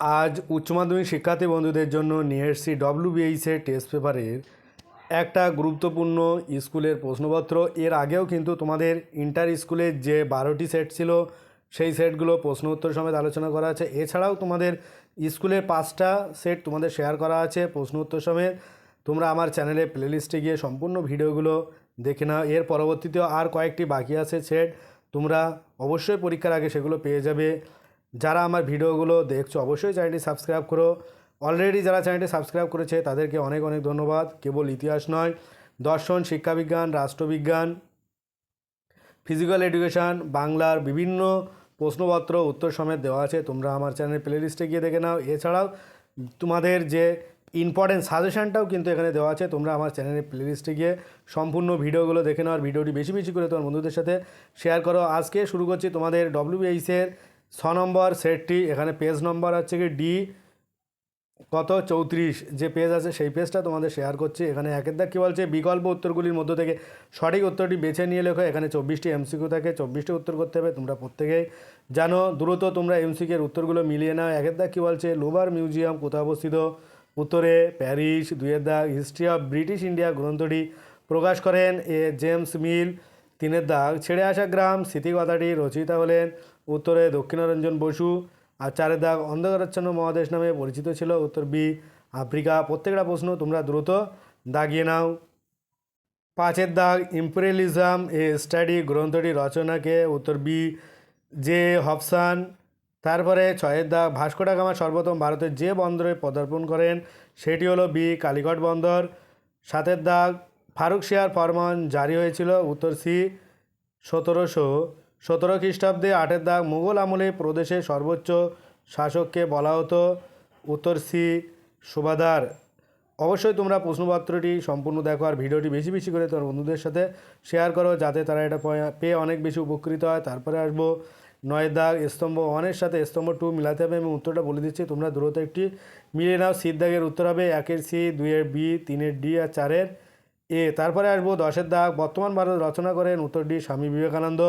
আজ উচ্চ মাধ্যমিক শিক্ষার্থী বন্ধুদের জন্য নিয়ে এসেছি ডব্লিউবিএইচের টেস্ট পেপারের একটা গুরুত্বপূর্ণ স্কুলের প্রশ্নপত্র। এর আগেও কিন্তু তোমাদের ইন্টার স্কুলের যে বারোটি সেট ছিল, সেই সেটগুলো প্রশ্ন উত্তর সমেত আলোচনা করা আছে। এছাড়াও তোমাদের স্কুলের পাঁচটা সেট তোমাদের শেয়ার করা আছে প্রশ্ন উত্তর সমেত। তোমরা আমার চ্যানেলে প্লেলিস্টে গিয়ে সম্পূর্ণ ভিডিওগুলো দেখে নাও। এর পরবর্তীতেও আর কয়েকটি বাকি আছে সেট তোমরা অবশ্যই পরীক্ষার আগে সেগুলো পেয়ে যাবে। যারা আমার ভিডিওগুলো দেখছ, অবশ্যই চ্যানেলটি সাবস্ক্রাইব করো। অলরেডি যারা চ্যানেলটি সাবস্ক্রাইব করেছে, তাদেরকে অনেক অনেক ধন্যবাদ। কেবল ইতিহাস নয়, দর্শন, শিক্ষাবিজ্ঞান, রাষ্ট্রবিজ্ঞান ফিজিক্যাল এডুকেশান বাংলার বিভিন্ন প্রশ্নপত্র, উত্তর সমেত দেওয়া আছে। তোমরা আমার চ্যানেল প্লেলিস্টে গিয়ে দেখে নাও। এছাড়াও তোমাদের যে ইম্পর্টেন্ট সাজেশনটাও কিন্তু এখানে দেওয়া আছে। তোমরা আমার চ্যানেলের প্লেলিস্টে গিয়ে সম্পূর্ণ ভিডিওগুলো দেখে নাও। আর ভিডিওটি বেশি বেশি করে তোমার বন্ধুদের সাথে শেয়ার করো। আজকে শুরু করছি তোমাদের ডব্লিউবিএইচের ছ নম্বর সেটটি, এখানে পেজ নম্বর হচ্ছে কি? ডি কত? চৌত্রিশ। যে পেজ আছে সেই পেজটা তোমাদের শেয়ার করছি। এখানে একের দাগ কী বলছে? বিকল্প উত্তরগুলির মধ্য থেকে সঠিক উত্তরটি বেছে নিয়ে লেখো। এখানে চব্বিশটি এমসিকিউ থাকে, চব্বিশটি উত্তর করতে হবে, তোমরা প্রত্যেকেই জানো। দ্রুত তোমরা এমসিকের উত্তরগুলো মিলিয়ে নাও। একের দাগ কী বলছে? লোভার মিউজিয়াম কোথায় অবস্থিত? উত্তরে প্যারিস, দুইয়ের দাগ হিস্ট্রি অফ ব্রিটিশ ইন্ডিয়া গ্রন্থটি প্রকাশ করেন এ জেমস মিল। তিনের দাগ, ছেড়ে আসা গ্রাম, স্মৃতিকথাটি রচয়িতা হলেন উত্তরে দক্ষিণারঞ্জন বসু আর চারের দাগ অন্ধকারাচ্ছন্ন মহাদেশ নামে পরিচিত ছিল। উত্তর বি, আফ্রিকা প্রত্যেকটা প্রশ্ন, তোমরা দ্রুত দাগিয়ে নাও। পাঁচের দাগ, ইম্পেরিয়ালিজম এ স্টাডি গ্রন্থটি রচনাকে, উত্তর বি, জে হবসান। তারপরে ছয়ের দাগ, ভাস্কো গামা সর্বপ্রথম ভারতের যে বন্দরে পদার্পণ করেন, সেটি হলো বি, কালীঘাট বন্দর। সাতের দাগ, ফারুক শিয়ার ফরমান জারি হয়েছিল, উত্তর সি, সতেরোশো সতেরো খ্রিস্টাব্দে আটের দাগ মুঘল আমলে প্রদেশের সর্বোচ্চ শাসককে বলা হতো উত্তর সি সুবাদার। অবশ্যই তোমরা প্রশ্নপত্রটি সম্পূর্ণ দেখো আর ভিডিওটি বেশি বেশি করে তোমার বন্ধুদের সাথে শেয়ার করো যাতে তারা এটা পেয়ে অনেক বেশি উপকৃত হয়। তারপরে আসব নয় দাগ স্তম্ভ ওয়ানের সাথে স্তম্ভ টু মিলাতে হবে আমি উত্তরটা বলে দিচ্ছি। তোমরা দ্রুত একটি মিলিয়ে নাও। সির দাগের উত্তর হবে একের সি, দুইয়ের বি, তিনের ডি আর চারের এ। তারপরে আসব দশের দাগ। বর্তমান ভারত রচনা করেন উত্তর ডি স্বামী বিবেকানন্দ।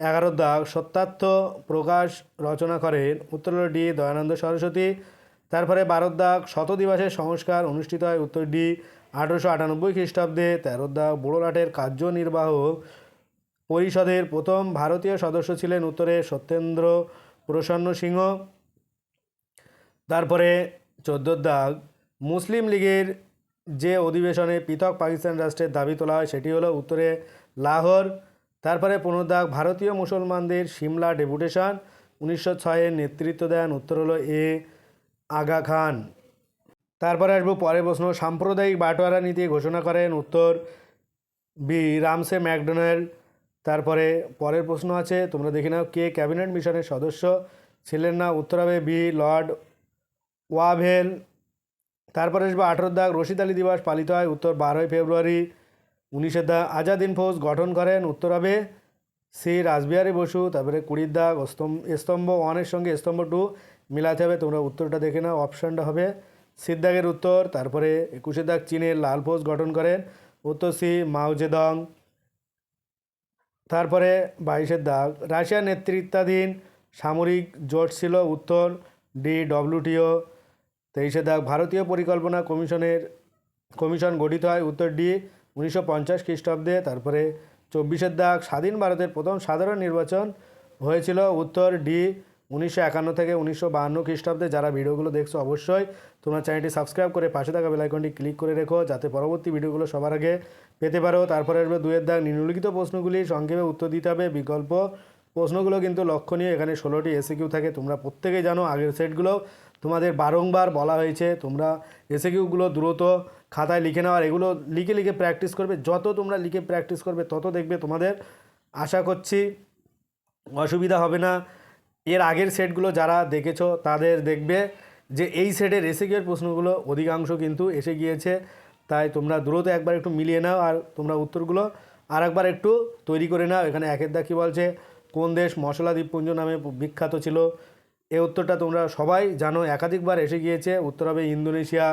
এগারোর দাগ সত্যার্থ প্রকাশ রচনা করেন। উত্তর ডি দয়ানন্দ সরস্বতী। তারপরে বারোর দাগ শত দিবসের সংস্কার অনুষ্ঠিত হয় উত্তর ডি আঠেরোশো আটানব্বই খ্রিস্টাব্দে। তেরো দাগ বোড়োলাটের কার্যনির্বাহক পরিষদের প্রথম ভারতীয় সদস্য ছিলেন উত্তরে সত্যেন্দ্র প্রসন্ন সিংহ। তারপরে চোদ্দোর দাগ মুসলিম লীগের যে অধিবেশনে পৃথক পাকিস্তান রাষ্ট্রের দাবি তোলা হয় সেটি হলো উত্তরে লাহোর তারপরে পনেরো দাগ ভারতীয় মুসলমানদের সিমলা ডেপুটেশন। উনিশশো ছয়ের নেতৃত্ব দেন উত্তর হলো এ আগা খান। তারপরে আসব পরের প্রশ্ন। সাম্প্রদায়িক বাটোয়ারা নীতি ঘোষণা করেন উত্তর বি রামসে ম্যাকডোনাল্ড। তারপরে পরের প্রশ্ন আছে, তোমরা দেখে নাও কে ক্যাবিনেট মিশনের সদস্য ছিলেন না। উত্তর হবে বি লর্ড ওয়াভেল। তারপরে আসবে আঠেরো দাগ রশিদ আলী দিবস পালিত হয় উত্তর বারোই ফেব্রুয়ারি। উনিশের দাগ আজাদ ইন ফৌজ গঠন করেন উত্তর হবে সি রাসবিহারী বসু, তারপরে কুড়ির দাগ স্তম্ভ স্তম্ভ ওয়ানের সঙ্গে স্তম্ভ টু মিলাতে হবে, তোমরা উত্তরটা দেখে নাও অপশানটা হবে সিদ্দাগের উত্তর, তারপরে একুশে দাগ চীনের লাল ফৌজ গঠন করেন, উত্তর সি মাওজেদং তারপরে বাইশের দাগ, রাশিয়ার নেতৃত্বাধীন সামরিক জোট ছিল উত্তর ডি ডব্লিউটিও তেইশে দাগ, ভারতীয় পরিকল্পনা কমিশনের, কমিশন গঠিত হয় উত্তর ডি উনিশশো পঞ্চাশ খ্রিস্টাব্দে তারপরে চব্বিশের দাগ স্বাধীন ভারতের প্রথম সাধারণ নির্বাচন হয়েছিল উত্তর ডি উনিশশো একান্ন থেকে উনিশশো বাহান্ন খ্রিস্টাব্দে। যারা ভিডিওগুলো দেখছ অবশ্যই তোমরা চ্যানেলটি সাবস্ক্রাইব করে পাশে থাকা বেলাইকনটি ক্লিক করে রেখো, যাতে পরবর্তী ভিডিওগুলো সবার আগে পেতে পারো। তারপরে আসবে দুয়ের দাগ, নিম্নলিখিত প্রশ্নগুলি সংক্ষেপে উত্তর দিতে হবে। বিকল্প প্রশ্নগুলো কিন্তু লক্ষণীয়। এখানে ষোলোটি এসিকিউ থাকে, তোমরা প্রত্যেকেই জানো আগের সেটগুলো। তোমাদের বারংবার বলা হয়েছে, তোমরা এসিকিউগুলো দ্রুত খাতায় লিখে নাও, আর এগুলো লিখে লিখে প্র্যাকটিস করবে। যত তোমরা লিখে প্র্যাকটিস করবে, তত দেখবে তোমাদের আশা করছি অসুবিধা হবে না। এর আগের সেটগুলো যারা দেখেছ, তাদের দেখবে যে এই সেটের এসিকিউর প্রশ্নগুলো অধিকাংশ কিন্তু এসে গিয়েছে। তাই তোমরা দ্রুত একবার একটু মিলিয়ে নাও, আর তোমরা উত্তরগুলো আর একবার একটু তৈরি করে নাও। এখানে একের দা কী বলছে, কোন দেশ মশলা দ্বীপপুঞ্জ নামে বিখ্যাত ছিল? এই উত্তরটা তোমরা সবাই জানো, একাধিকবার এসে গিয়েছে। উত্তর হবে ইন্দোনেশিয়া।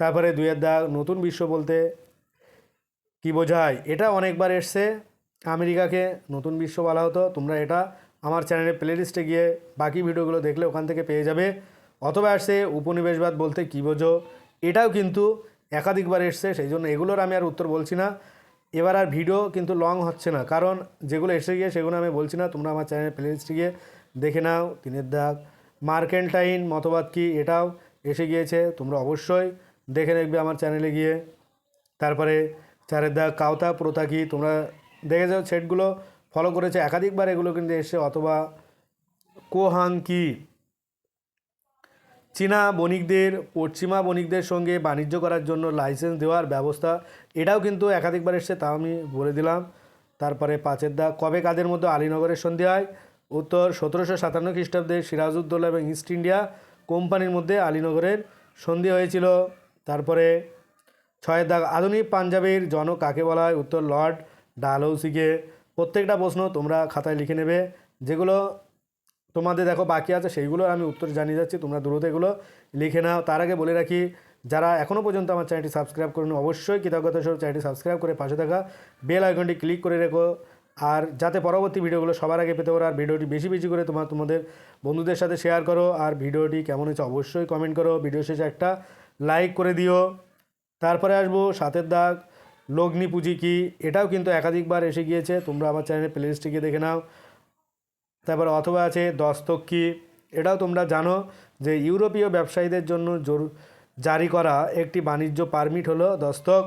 তারপরে দুইয়ের দাগ নতুন বিশ্ব বলতে কি বোঝায়? এটা অনেকবার এসছে। আমেরিকাকে নতুন বিশ্ব বলা হতো। তোমরা এটা আমার চ্যানেলে প্লেলিস্টে গিয়ে বাকি ভিডিওগুলো দেখলে ওখান থেকে পেয়ে যাবে। অথবা আসছে উপনিবেশবাদ বলতে কী বোঝো? এটাও কিন্তু একাধিকবার এসছে, সেই জন্য এগুলোর আমি আর উত্তর বলছি না। এবার আর ভিডিও কিন্তু লং হচ্ছে না, কারণ যেগুলো এসে গিয়ে সেগুলো আমি বলছি না। তোমরা আমার চ্যানেল প্লেলিস্টে গিয়ে দেখে নাও। তিনের দাগ, মার্কেন্টাইন মতবাদ কি? এটাও এসে গিয়েছে। তোমরা অবশ্যই দেখে দেখবে আমার চ্যানেলে গিয়ে। তারপরে চারের দাগ কাউতা প্রথা কি, তোমরা দেখে যাও সেটগুলো ফলো করেছে। একাধিকবার এগুলো কিন্তু এসে অথবা কোহাং কি? চীনা বণিকদের, পশ্চিমা বণিকদের সঙ্গে বাণিজ্য করার জন্য লাইসেন্স দেওয়ার ব্যবস্থা, এটাও কিন্তু একাধিকবার এসছে তা আমি বলে দিলাম। তারপরে পাঁচের দা, কবে কাদের মধ্যে আলীনগরের সন্ধি হয়? উত্তর, সতেরোশো সাতান্ন খ্রিস্টাব্দে সিরাজউদ্দৌলা এবং ইস্ট ইন্ডিয়া কোম্পানির মধ্যে আলীনগরের সন্ধি হয়েছিল। তারপরে ছয়ের দাগ আধুনিক পাঞ্জাবের জনক কাকে বলা হয়? উত্তর লর্ড ডালহৌসিকে। প্রত্যেকটা প্রশ্ন তোমরা খাতায় লিখে নেবে। যেগুলো তোমাদের দেখো বাকি আছে, সেইগুলো আমি উত্তর জানিয়ে যাচ্ছি, তোমরা দ্রুত এগুলো লিখে নাও। তার আগে বলে রাখি, যারা এখনও পর্যন্ত আমার চ্যানেলটি সাবস্ক্রাইব করেন, অবশ্যই কৃতজ্ঞতা সহ চ্যানেলটি সাবস্ক্রাইব করে পাশে থাকা বেল আইকনটি ক্লিক করে রেখো। আর যাতে পরবর্তী ভিডিওগুলো সবার আগে পেতে পারো, আর ভিডিওটি বেশি বেশি করে তোমার তোমাদের বন্ধুদের সাথে শেয়ার করো। আর ভিডিওটি কেমন হয়েছে অবশ্যই কমেন্ট করো। ভিডিও শেষে একটা লাইক করে দিও। তারপরে আসব সাতের দাগ, লগ্নি পুঁজি কি? এটাও কিন্তু একাধিকবার এসে গিয়েছে, তোমরা আমার চ্যানেলের প্লেলিস্টে গিয়ে দেখে নাও। তারপর অথবা আছে দস্তক কি? এটাও তোমরা জানো যে ইউরোপীয় ব্যবসায়ীদের জন্য জরু- জারি করা একটি বাণিজ্য পারমিট হলো দস্তক।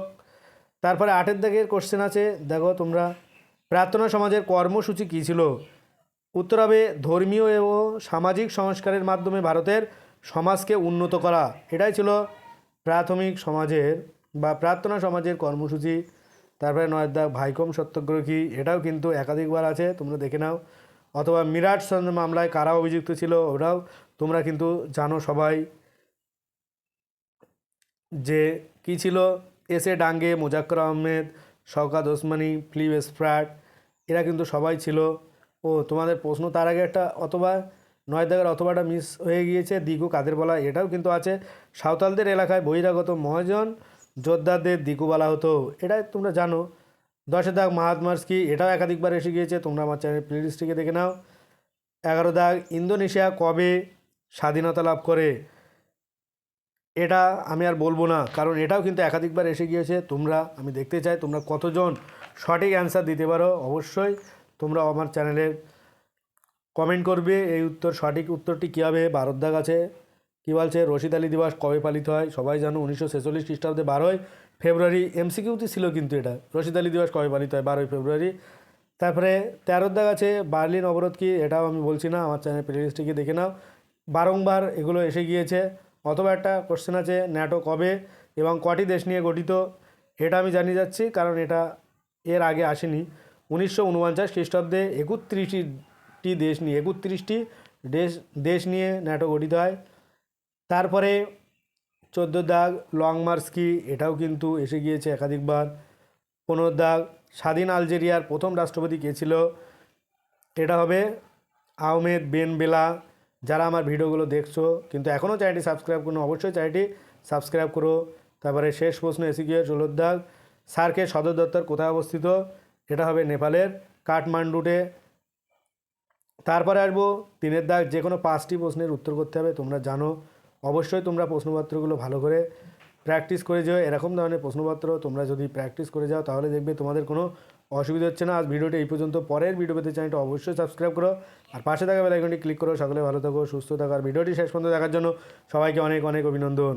তারপরে আটের দাগের কোশ্চেন আছে, দেখো তোমরা প্রার্থনা সমাজের কর্মসূচি কী ছিল? উত্তর হবে ধর্মীয় এবং সামাজিক সংস্কারের মাধ্যমে ভারতের সমাজকে উন্নত করা। এটাই ছিল প্রাথমিক সমাজের বা প্রার্থনা সমাজের কর্মসূচি, তারপরে নয় দাগ ভাইকম সত্যাগ্রহ, এটাও কিন্তু একাধিকবার আছে, তোমরা দেখে নাও। অথবা মিরাট চন্দ্র মামলায় কারা অভিযুক্ত ছিল, ওটাও তোমরা কিন্তু জানো সবাই। যে কী ছিল, S A Dange, Muzaffar Ahmed, Shaukat Usmani, Philip Spratt, এরা কিন্তু সবাই ছিল। ও, তোমাদের প্রশ্ন তার আগে একটা, অথবা নয় দাগের অথবাটা মিস হয়ে গিয়েছে। দিগু কাদের বলা এটাও কিন্তু আছে। সাঁওতালদের এলাকায় বহিরাগত মহাজন, যোদ্ধাদের দিকু বলা হতো। এটাই তোমরা জানো। দশের দাগ মাহাত্মার্স কি? এটাও একাধিকবার এসে গিয়েছে। তোমরা আমার চ্যানেল প্লেলিস্টটিকে দেখে নাও। এগারো দাগ, ইন্দোনেশিয়া কবে স্বাধীনতা লাভ করে? এটা আমি আর বলব না, কারণ এটাও কিন্তু একাধিকবার এসে গিয়েছে। তোমরা, আমি দেখতে চাই তোমরা কতজন সঠিক অ্যান্সার দিতে পারো। অবশ্যই তোমরা আমার চ্যানেলের কমেন্ট করবে, এই উত্তর সঠিক উত্তরটি কী হবে ভারত দাগ আছে। কী বলছে? রশিদ আলী দিবস কবে পালিত হয়? সবাই জানো উনিশশো ছেচল্লিশ খ্রিস্টাব্দে বারোই ফেব্রুয়ারি, এমসিকিউতে ছিল কিন্তু এটা। রশিদ আলী দিবস কবে পালিত হয়? বারোই ফেব্রুয়ারি। তারপরে তেরোর দাগ আছে, বার্লিন অবরোধ কি? এটাও আমি বলছি না, আমার চ্যানেল প্লেলিস্টে দেখে নাও। বারংবার এগুলো এসে গিয়েছে। অথবা একটা কোশ্চেন আছে ন্যাটো কবে এবং কটি দেশ নিয়ে গঠিত? এটা আমি জানিয়ে যাচ্ছি, কারণ এটা এর আগে আসেনি। উনিশশো উনপঞ্চাশ খ্রিস্টাব্দে একত্রিশটি দেশ নিয়ে, একত্রিশটি দেশ দেশ নিয়ে ন্যাটো গঠিত হয়। তারপরে চোদ্দ দাগ, লং মার্চ কি, এটাও কিন্তু এসে গিয়েছে একাধিকবার। পনেরো দাগ, স্বাধীন আলজেরিয়ার প্রথম রাষ্ট্রপতি কে ছিল? এটা হবে আহমেদ বেন বেলা। যারা আমার ভিডিওগুলো দেখছ, কিন্তু এখনও চ্যানেলটি সাবস্ক্রাইব করুন অবশ্যই চ্যানেলটি সাবস্ক্রাইব করো। তারপরে শেষ প্রশ্ন এসে গিয়ে ষোলোর দাগ। সার্কের সদর দপ্তর কোথায় অবস্থিত? এটা হবে নেপালের কাঠমান্ডুতে। তারপরে আসব তিনের দাগ যে কোনো পাঁচটি প্রশ্নের উত্তর করতে হবে, তোমরা জানো। অবশ্যই তোমরা প্রশ্নপত্রগুলো ভালো করে প্র্যাকটিস করে যাও। এরকম ধরনের প্রশ্নপত্র তোমরা যদি প্র্যাকটিস করে যাও, তাহলে দেখবে তোমাদের কোনো অসুবিধা হচ্ছে না। আজ ভিডিওটি এই পর্যন্ত। পরের ভিডিও পেতে চ্যানেলটা অবশ্যই সাবস্ক্রাইব করো। আর পাশে থাকা বেলাইকনটি ক্লিক করো। সকলে ভালো থাকো, সুস্থ থাকো। আর ভিডিওটি শেষ পর্যন্ত দেখার জন্য সবাইকে অনেক অনেক অভিনন্দন।